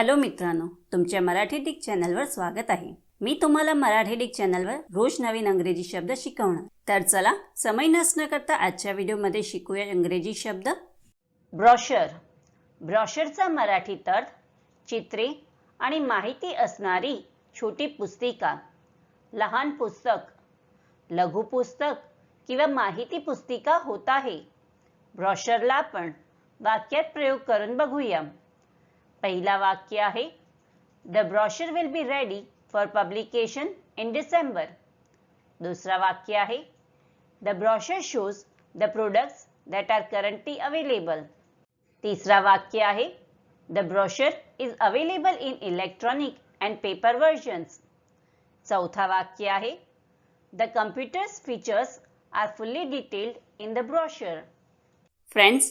Hello मित्रांनो तुमच्या Marathi Dick चॅनलवर स्वागत आहे. मी तुम्हाला मराठी डिक चॅनलवर रोज नवीन अंग्रेजी शब्द शिकवणार. तर चला समय नसणं करता आजच्या व्हिडिओमध्ये शिकूया इंग्रजी शब्द. ब्रॉशर. ब्रॉशरचा मराठीत अर्थ चित्रे आणि माहिती असणारी छोटी पुस्तिका लहान पुस्तक लघु पुस्तक किंवा माहिती पुस्तिका होत आहे. ब्रॉशरला आपण वाक्यात प्रयोग करून बघूया. पहिला वाक्य आहे the brochure will be ready for publication in December दुसरा वाक्य आहे the brochure shows the products that are currently available तिसरा वाक्य आहे the brochure is available in electronic and paper versions चौथा वाक्य आहे the computers features are fully detailed in the brochure friends